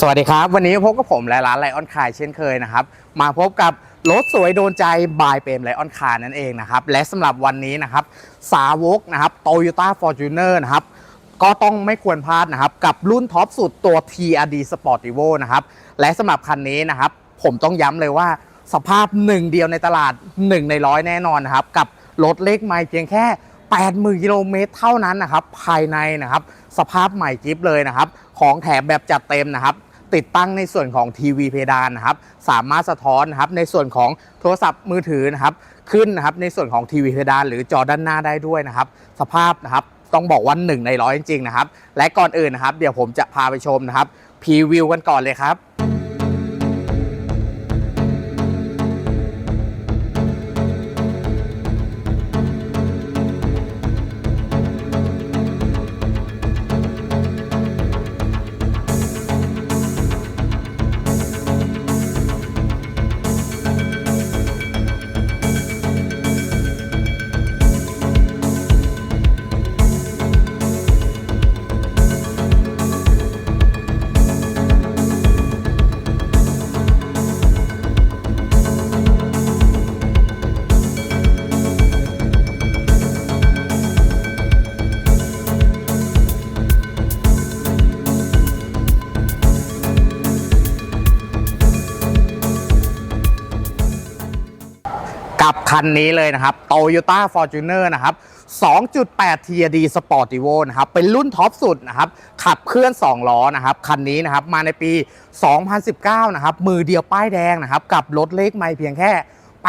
สวัสดีครับ วันนี้พบกับผมและร้านไลออนคายเช่นเคยนะครับ มาพบกับรถสวยโดนใจบายเปรมไลออนคานั่นเองนะครับ และสำหรับวันนี้นะครับ สาวกนะครับ Toyota Fortuner นอร์นะครับ ก็ต้องไม่ควรพลาดนะครับ กับรุ่นท็อปสุดตัว TRD Sportivo นะครับ และสำหรับคันนี้นะครับ ผมต้องย้ำเลยว่าสภาพหนึ่งเดียวในตลาด 1 ในร้อยแน่นอนนะครับ กับรถเล็กไม่เพียงแค่ 80,000กิโลเมตรเท่านั้นนะครับภายในนะครับสภาพใหม่จิ๊บเลยนะครับ ของแถมแบบจัดเต็มนะครับ ติดตั้งในส่วนของทีวีเพดานนะครับ สามารถสะท้อนนะครับในส่วนของโทรศัพท์มือถือนะครับ ขึ้นนะครับในส่วนของทีวีเพดานหรือจอด้านหน้าได้ด้วยนะครับ สภาพนะครับต้องบอกว่าหนึ่งในร้อยจริงๆนะครับ และก่อนอื่นนะครับ เดี๋ยวผมจะพาไปชมนะครับพรีวิวกันก่อนเลยครับ คันนี้เลยนะครับ Toyota Fortuner นะครับ 2.8 TRD Sportivo นะครับ เป็นรุ่นท็อปสุดนะครับ ขับเคลื่อน 2 ล้อนะครับ คันนี้นะครับ มาในปี 2019 นะครับ มือเดียวป้ายแดงนะครับ กับรถเล็กไม่เพียงแค่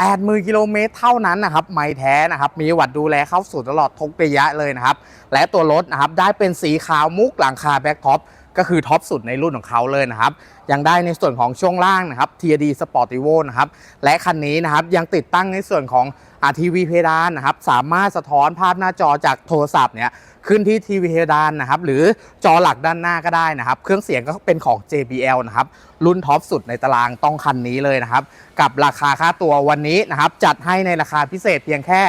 80,000กิโลเมตรเท่านั้นนะครับไม่แท้นะครับ มีวัดดูแลเข้าสู่ตลอดทุกระยะเลยนะครับ และตัวรถนะครับได้เป็นสีขาวมุกหลังคาแบ็คท็อปก็คือท็อปสุดในรุ่นของเขาเลยนะครับ ยังได้ในส่วนของช่วงล่างนะครับ TRD Sportivo นะครับ และคันนี้นะครับยังติดตั้งในส่วนของอทีวีเพดานนะครับ สามารถสะท้อนภาพหน้าจอจากโทรศัพท์เนี่ย ขึ้นที่ทีวีเพดานนะครับหรือจอหลักด้านหน้าก็ได้นะครับ เครื่องเสียงก็เป็นของ JBL นะครับรุ่นท็อปสุดในตารางต้องคันนี้เลยนะครับ กับราคาค่าตัววันนี้นะครับ จัดให้ในราคาพิเศษเพียงแค่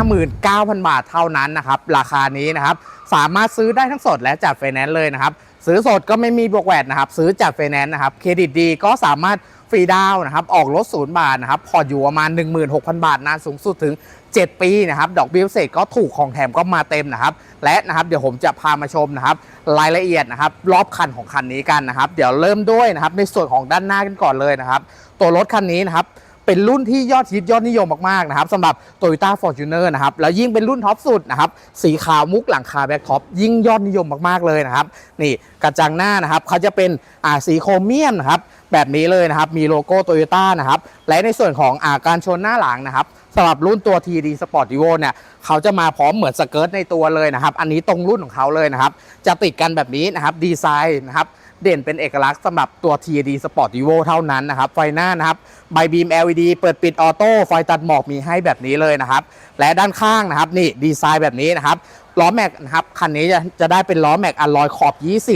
959,000 บาทเท่านั้นนะครับ ราคานี้นะครับ สามารถซื้อได้ทั้งสดและจัดไฟแนนซ์เลยนะครับ ซื้อสดก็ไม่มีบวกแวดนะครับ ซื้อจัดไฟแนนซ์นะครับ เครดิตดีก็สามารถ ฟรีดาวนะครับออกรถศูนย์บาทนะครับพออยู่ประมาณ 16,000 บาทนานสูงสุดถึง 7 ปีนะครับดอกเบี้ยเศษก็ถูกของแถมก็มาเต็มนะครับและนะครับเดี๋ยวผมจะพามาชมนะครับรายละเอียดนะครับรอบคันของคันนี้กันนะครับ เดี๋ยวเริ่มด้วยนะครับในส่วนของด้านหน้ากันก่อนเลยนะครับตัวรถคันนี้นะครับ เป็นรุ่นที่ยอดฮิตยอดนิยมมากๆนะครับสำหรับ Toyota Fortuner นะครับแล้วยิ่งเป็นรุ่นท็อปสุดนะครับสีขาวมุกหลังคาแบ็คท็อปยิ่งยอดนิยมมากๆเลยนะครับนี่กระจังหน้านะครับเขาจะเป็นอ่าสีโครเมียมนะครับแบบนี้เลยนะครับมีโลโก้ Toyota นะครับและในส่วนของอาการชนหน้าหลังนะครับสำหรับรุ่นตัว TD Sportivo เนี่ยเขาจะมาพร้อมเหมือนสเกิร์ตในตัวเลยนะครับ อันนี้ตรงรุ่นของเขาเลยนะครับ จะติดกันแบบนี้นะครับดีไซน์นะครับ เด่นเป็นเอกลักษณ์สำหรับตัว TD Sportivo เท่านั้นนะครับ ไฟหน้านะครับใบบีม LED เปิดปิดออโต้ไฟตัดหมอกมีให้แบบนี้เลยนะครับ และด้านข้างนะครับนี่ดีไซน์แบบนี้นะครับล้อแม็กนะครับคันนี้จะจะได้เป็นล้อแม็กอลลอยขอบ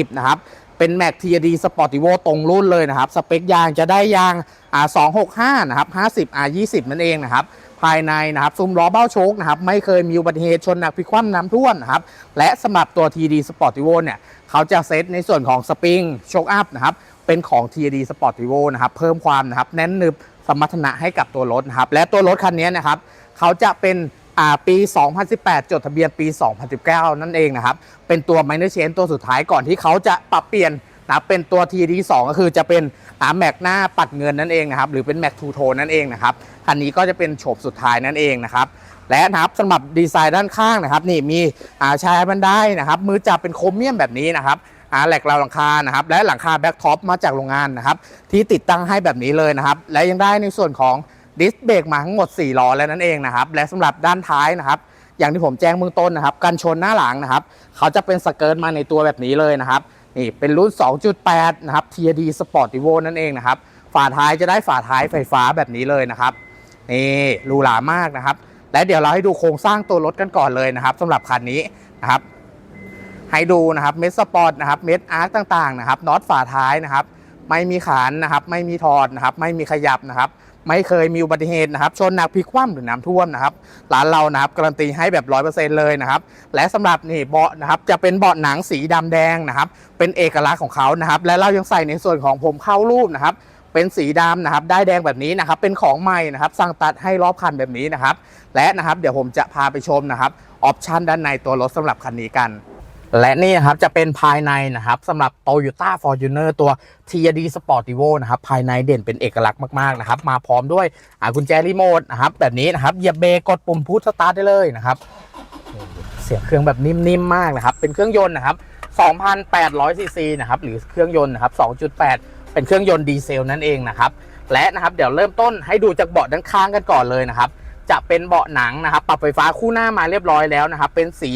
20 นะครับเป็นแม็ก TD Sportivo ตรงรุ่นเลยนะครับ สเปคยางจะได้ยางอ่า265 นะครับ 50 R20 นั่นเองนะครับ ภายในนะครับซุ้มล้อเบ้าโชคนะครับไม่เคยมีอุบัติเหตุชนหนักพลิกคว่ำน้ำท่วมนะครับและสำหรับตัว TD Sportivo เนี่ยเขาจะเซตในส่วนของสปริงโชคอัพนะครับเป็นของ TD Sportivo นะครับเพิ่มความนะครับแน่นหนึบสมรรถนะให้กับตัวรถนะครับและตัวรถคันนี้นะครับเขาจะเป็นอ่าปี 2018 จดทะเบียนปี 2019 นั่นเองนะครับ เป็นตัว minor change ตัวสุดท้ายก่อนที่เขาจะปรับเปลี่ยน นะครับเป็นตัว TD 2 ก็คือจะเป็นอาแม็กหน้าปัดเงินนั่นเองนะครับหรือเป็นแม็กทูโทนนั่นเองนะครับคันนี้ก็จะเป็นโฉบสุดท้ายนั่นเองนะครับและนะครับสำหรับดีไซน์ด้านข้างนะครับนี่มีอาชายบันไดนะครับมือจับเป็นโครเมียมแบบนี้นะครับอาแหลกราวหลังคานะครับและหลังคาแบ็คท็อปมาจากโรงงานนะครับที่ติดตั้งให้แบบนี้เลยนะครับและยังได้ในส่วนของดิสเบรกมาทั้งหมด 4 ล้อแล้วนั่นเองนะครับและสำหรับด้านท้ายนะครับอย่างที่ผมแจ้งเบื้องต้นนะครับกันชนหน้าหลังนะครับเขาจะเป็นสเกิร์ตมาในตัวแบบนี้เลยนะครับ นี่เป็นรุ่น 2.8 นะครับ TRD Sportivo นั่นเองนะครับ ฝาท้ายจะได้ฝาท้ายไฟฟ้าแบบนี้เลยนะครับ นี่หรูหรามากนะครับ และเดี๋ยวเราให้ดูโครงสร้างตัวรถกันก่อนเลยนะครับสำหรับคันนี้นะครับ ให้ดูนะครับเม็ดสปอร์ตนะครับเม็ดอาร์คต่างๆนะครับน็อตฝาท้ายนะครับ ไม่มีขานนะครับ ไม่มีถอดนะครับ ไม่มีขยับนะครับ ไม่เคยมีอุบัติเหตุนะครับชนหนักพลิกคว่ำหรือน้ำท่วมนะครับร้านเรานะครับการันตีให้แบบร้อยเปอร์เซ็นต์เลยนะครับและสำหรับนี่เบาะนะครับจะเป็นเบาะหนังสีดำแดงนะครับเป็นเอกลักษณ์ของเขานะครับและเรายังใส่ในส่วนของผมเข้ารูปนะครับเป็นสีดำนะครับได้แดงแบบนี้นะครับเป็นของใหม่นะครับสั่งตัดให้รอบคันแบบนี้นะครับและนะครับเดี๋ยวผมจะพาไปชมนะครับออปชันด้านในตัวรถสำหรับคันนี้กัน และนี่นะครับจะเป็นภายในนะครับสำหรับ Toyota Fortuner ตัว TRD Sportivo นะครับภายในเด่นเป็นเอกลักษณ์มากๆนะครับมาพร้อมด้วยอากุญแจรีโมทนะครับแบบนี้นะครับเหยียบเบรกกดปุ่มพุชสตาร์ทได้เลยนะครับเสียงเครื่องแบบนิ่มๆมากนะครับเป็นเครื่องยนต์นะครับ2,800ซีซีนะครับหรือเครื่องยนต์นะครับ 2.8 เป็นเครื่องยนต์ดีเซลนั่นเองนะครับและนะครับเดี๋ยวเริ่มต้นให้ดูจากเบาะด้านข้างกันก่อนเลยนะครับ จะเป็นเบาะหนังนะครับ ปรับไฟฟ้าคู่หน้ามาเรียบร้อยแล้วนะครับ เป็นสี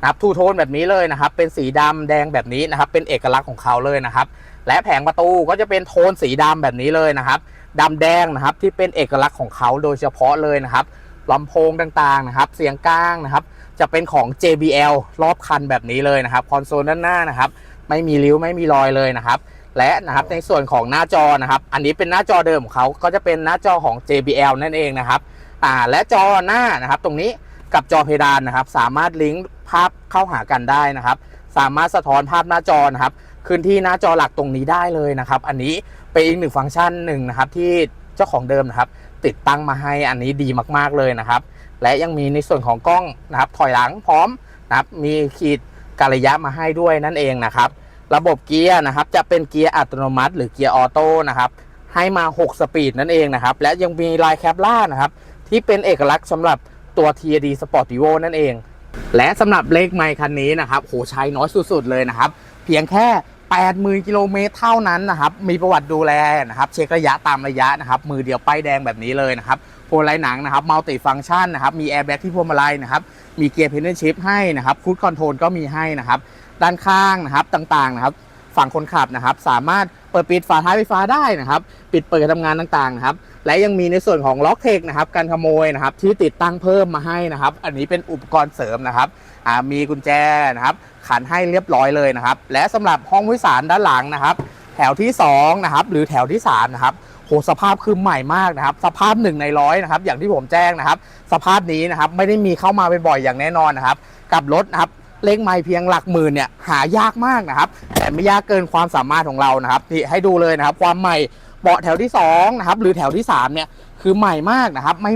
นะครับทูโทนแบบนี้เลยนะครับ เป็นสีดำแดงแบบนี้นะครับ เป็นเอกลักษณ์ของเขาเลยนะครับ และแผงประตูก็จะเป็นโทนสีดำแบบนี้เลยนะครับดำแดงนะครับที่เป็นเอกลักษณ์ของเขาโดยเฉพาะเลยนะครับลำโพงต่างๆนะครับ เสียงกลางนะครับ จะเป็นของ JBL รอบคันแบบนี้เลยนะครับ คอนโซลด้านหน้านะครับ ไม่มีริ้วไม่มีรอยเลยนะครับ และนะครับในส่วนของหน้าจอนะครับ อันนี้เป็นหน้าจอเดิมของเขาก็จะเป็นหน้าจอของ JBL นั่นเองนะครับ อ่าและจอหน้านะครับ ตรงนี้กับจอเพดานนะครับ สามารถลิงก์ภาพเข้าหากันได้นะครับ สามารถสะท้อนภาพหน้าจอนะครับขึ้นที่หน้าจอหลักตรงนี้ได้เลยนะครับ อันนี้เป็นอีกหนึ่งฟังก์ชันหนึ่งนะครับ ที่เจ้าของเดิมนะครับ ติดตั้งมาให้อันนี้ดีมากๆเลยนะครับ และยังมีในส่วนของกล้องนะครับ ถอยหลังพร้อมนะครับมีขีดกรระยะมาให้ด้วยนั่นเองนะครับ ระบบเกียร์นะครับจะเป็นเกียร์อัตโนมัติ หรือเกียร์ออโต้นะครับให้มา 6 สปีดนั่นเองนะครับ และยังมีลายแคปล่านะครับ ที่เป็นเอกลักษณ์สำหรับตัว TRD Sportivo นั่นเอง และสำหรับเลขไมค์คันนี้นะครับโหใช้น้อยสุดๆเลยนะครับ เพียงแค่ 80,000กิโลเมตรเท่านั้นนะครับ มีประวัติดูแลนะครับ เช็คระยะตามระยะนะครับ มือเดียวป้ายแดงแบบนี้เลยนะครับโพลไลหนังนะครับมัลติฟัง c t ชันนะครับ มีแอร์แบ็กที่พวงมาลัยนะครับ มีเกียร์เพนเดนชิพให้นะครับคูดคอนโทรลก็มีให้นะครับ ด้านข้างนะครับต่างๆนะครับ ฝั่งคนขับนะครับ สามารถเปิดปิดฝาท้ายไฟฟ้าได้นะครับ ปิดเปิดการทำงานต่างๆนะครับ และยังมีในส่วนของล็อกเทคนะครับการขโมยนะครับที่ติดตั้งเพิ่มมาให้นะครับ อันนี้เป็นอุปกรณ์เสริมนะครับมีกุญแจนะครับขันให้เรียบร้อยเลยนะครับ และสำหรับห้องผู้โดยสารด้านหลังนะครับ แถวที่2นะครับหรือแถวที่3นะครับโหสภาพคือใหม่มากนะครับ สภาพ1ในร้อยนะครับ อย่างที่ผมแจ้งนะครับ สภาพนี้นะครับไม่ได้มีเข้ามาบ่อยๆอย่างแน่นอนนะครับ กับรถนะครับ เลขไม้เพียงหลักหมื่นเนี่ยหายากมากนะครับ แต่ไม่ยากเกินความสามารถของเรานะครับที่ให้ดูเลยนะครับ ความใหม่เบาะแถวที่2นะครับหรือแถวที่3เนี่ยคือใหม่มากนะครับไม่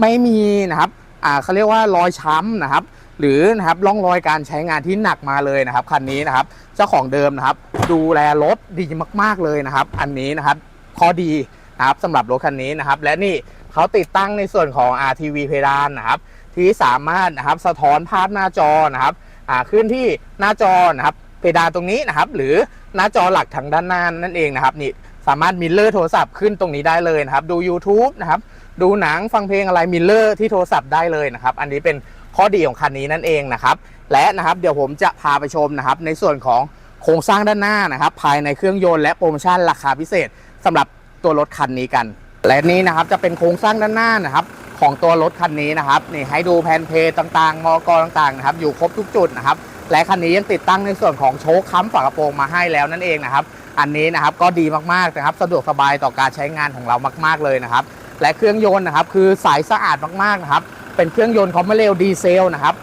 ไม่มีนะครับอ่าเขาเรียกว่ารอยช้ำนะครับ หรือนะครับร่องรอยการใช้งานที่หนักมาเลยนะครับคันนี้นะครับเจ้าของเดิมนะครับ ดูแลรถดีมาก ๆเลยนะครับ อันนี้นะครับข้อดีนะครับสำหรับรถคันนี้นะครับ และนี่เขาติดตั้งในส่วนของ RTV เพดานนะครับ ที่สามารถนะครับสะท้อนภาพหน้าจอนะครับ ขึ้นที่หน้าจอนะครับเพดานตรงนี้นะครับ หรือหน้าจอหลักทางด้านหน้านั่นเองนะครับนี่สามารถมิลเลอร์โทรศัพท์ขึ้นตรงนี้ได้เลยนะครับ ดู YouTube นะครับดูหนังฟังเพลงอะไรมิลเลอร์ที่โทรศัพท์ได้เลยนะครับ อันนี้เป็นข้อดีของคันนี้นั่นเองนะครับ และนะครับเดี๋ยวผมจะพาไปชมนะครับ ในส่วนของโครงสร้างด้านหน้านะครับ ภายในเครื่องยนต์และโปรโมชั่นราคาพิเศษสำหรับตัวรถคันนี้กัน และนี้นะครับจะเป็นโครงสร้างด้านหน้านะครับ ของตัวรถคันนี้นะครับนี่ให้ดูแผนเพจต่างๆมอกต่างๆนะครับอยู่ครบทุกจุดนะครับและคันนี้ยังติดตั้งในส่วนของโชคค้ำฝากระโปรงมาให้แล้วนั่นเองนะครับ อันนี้นะครับก็ดีมากๆนะครับสะดวกสบายต่อการใช้งานของเรามาก ๆเลยนะครับ และเครื่องยนต์นะครับคือสายสะอาดมากๆนะครับเป็นเครื่องยนต์คอมเมเรลดีเซลนะครับ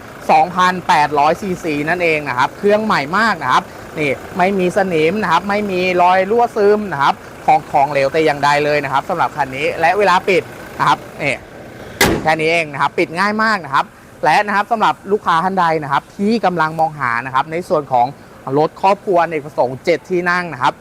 2,800ซีซีนั่นเองนะครับ เครื่องใหม่มากนะครับนี่ไม่มีสนิมนะครับ ไม่มีรอยรั่วซึมนะครับ ของของเหลวแต่อย่างใดเลยนะครับสำหรับคันนี้และเวลาปิดนะครับนี่ แค่นี้เองนะครับปิดง่ายมากนะครับและนะครับสำหรับลูกค้าท่านใดนะครับ ที่กำลังมองหานะครับ ในส่วนของรถครอบครัวในกประสงค์ 7 ที่นั่งนะครับ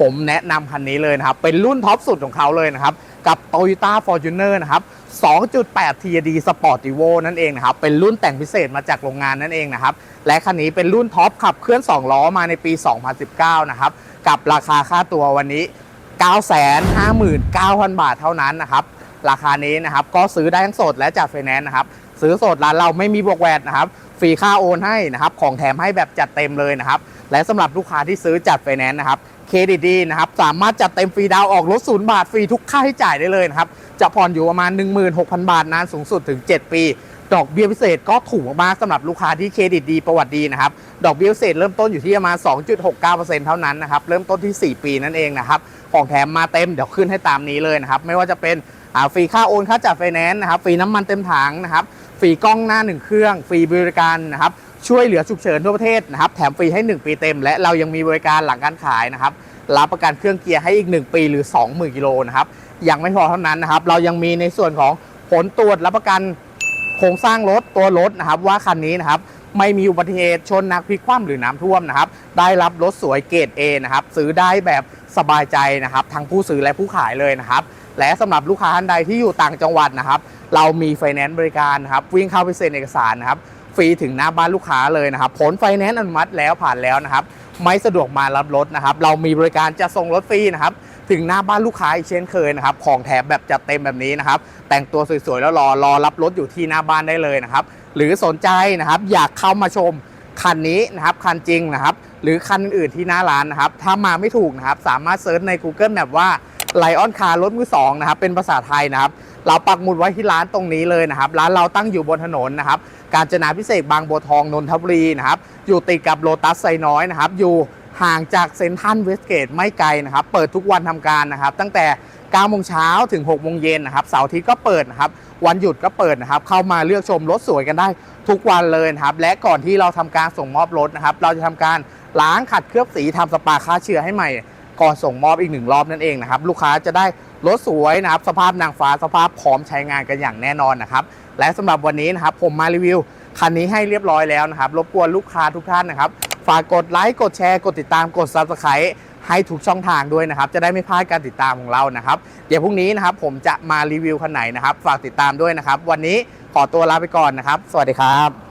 ผมแนะนำคันนี้เลยนะครับ เป็นรุ่นท็อปสุดของเขาเลยนะครับ กับ Toyota Fortuner นะครับ 2.8Td Sportivo นั่นเองนะครับ เป็นรุ่นแต่งพิเศษมาจากโรงงานนั่นเองนะครับ และคันนี้เป็นรุ่นท็อปขับเคลื่อน 2 ล้อมาในปี 2019 นะครับ กับราคาค่าตัววันนี้ 959,000 บาทเท่านั้นนะครับ ราคานี้นะครับ ก็ซื้อได้ทั้งสดและจัดไฟแนนซ์นะครับ ซื้อสดร้านเราไม่มีบวกแวดนะครับ ฟรีค่าโอนให้นะครับ ของแถมให้แบบจัดเต็มเลยนะครับ และสำหรับลูกค้าที่ซื้อจัดไฟแนนซ์นะครับ เครดิตดีนะครับ สามารถจัดเต็มฟรีดาวออกรถศูนย์บาทฟรีทุกค่าใช้จ่ายได้เลยนะครับ จะผ่อนอยู่ประมาณ 16,000 บาทนานสูงสุดถึง 7 ปีดอกเบี้ยพิเศษก็ถูกมากสำหรับลูกค้าที่เครดิตดีประวัติดีนะครับ ดอกเบี้ยพิเศษเริ่มต้นอยู่ที่ประมาณ 2.69%เท่านั้นนะครับ เริ่มต้นที่ 4 ปีนั่นเองนะครับ ของแถมมาเต็มเดี๋ยวขึ้นให้ตามนี้เลยนะครับ ไม่ว่าจะเป็น ฟรีค่าโอนค่าจัดไฟแนนซ์นะครับฟรีน้ำมันเต็มถังนะครับฟรีกล้องหน้า 1 เครื่อง ฟรีบริการนะครับช่วยเหลือฉุกเฉินทั่วประเทศนะครับแถมฟรีให้ 1 ปีเต็ม และเรายังมีบริการหลังการขายนะครับรับประกันเครื่องเกียร์ให้อีก 1 ปีหรือ 20,000กิโลนะครับยังไม่พอเท่านั้นนะครับเรายังมีในส่วนของผลตรวจรับประกันโครงสร้างรถตัวรถนะครับว่าคันนี้นะครับไม่มีอุบัติเหตุชนนักพลิกคว่ำหรือน้ำท่วมนะครับได้รับรถสวยเกรด A นะครับซื้อได้แบบสบายใจนะครับทั้งผู้ซื้อและผู้ขายเลยนะครับ และสำหรับลูกค้าท่านใดที่อยู่ต่างจังหวัดนะครับ เรามีไฟแนนซ์บริการนะครับวิ่งเข้าไปเซ็นเอกสารนะครับฟรีถึงหน้าบ้านลูกค้าเลยนะครับผลไฟแนนซ์อนุมัติแล้วผ่านแล้วนะครับไม่สะดวกมารับรถนะครับ เรามีบริการจะส่งรถฟรีนะครับถึงหน้าบ้านลูกค้าอีกเช่นเคยนะครับ ของแถมแบบจัดเต็มแบบนี้นะครับ แต่งตัวสวยๆ แล้วรอรอรับรถอยู่ที่หน้าบ้านได้เลยนะครับ หรือสนใจนะครับอยากเข้ามาชมคันนี้นะครับคันจริงนะครับ หรือคันอื่นๆที่หน้าร้านนะครับ ถ้ามาไม่ถูกนะครับ สามารถเซิร์ชใน Google Map ว่า ไลออนคาร์รถมือสองนะครับเป็นภาษาไทยนะครับเราปักหมุดไว้ที่ร้านตรงนี้เลยนะครับ ร้านเราตั้งอยู่บนถนนนะครับการจนาพิเศษบางบัวทองนนทบุรีนะครับอยู่ติดกับโลตัสไซน้อยนะครับอยู่ห่างจากเซ็นทรัลเวสเกตไม่ไกลนะครับ เปิดทุกวันทำการนะครับ ตั้งแต่9โมงเช้าถึง6โมงเย็นนะครับเสาร์อาทิตย์ก็เปิดนะครับ วันหยุดก็เปิดนะครับ เข้ามาเลือกชมรถสวยกันได้ทุกวันเลยนะครับ และก่อนที่เราทำการส่งมอบรถนะครับ เราจะทำการล้างขัดเคลือบสีทำสปาฆ่าเชื้อให้ใหม่ ก่อนส่งมอบอีกหนึ่งรอบนั่นเองนะครับลูกค้าจะได้รถสวยนะครับสภาพนางฟ้าสภาพพร้อมใช้งานกันอย่างแน่นอนนะครับและสำหรับวันนี้นะครับผมมารีวิวคันนี้ให้เรียบร้อยแล้วนะครับรบกวนลูกค้าทุกท่านนะครับฝากกดไลค์กดแชร์กดติดตามกด subscribe ให้ทุกช่องทางด้วยนะครับ จะได้ไม่พลาดการติดตามของเรานะครับ เดี๋ยวพรุ่งนี้นะครับผมจะมารีวิวคันไหนนะครับ ฝากติดตามด้วยนะครับ วันนี้ขอตัวลาไปก่อนนะครับ สวัสดีครับ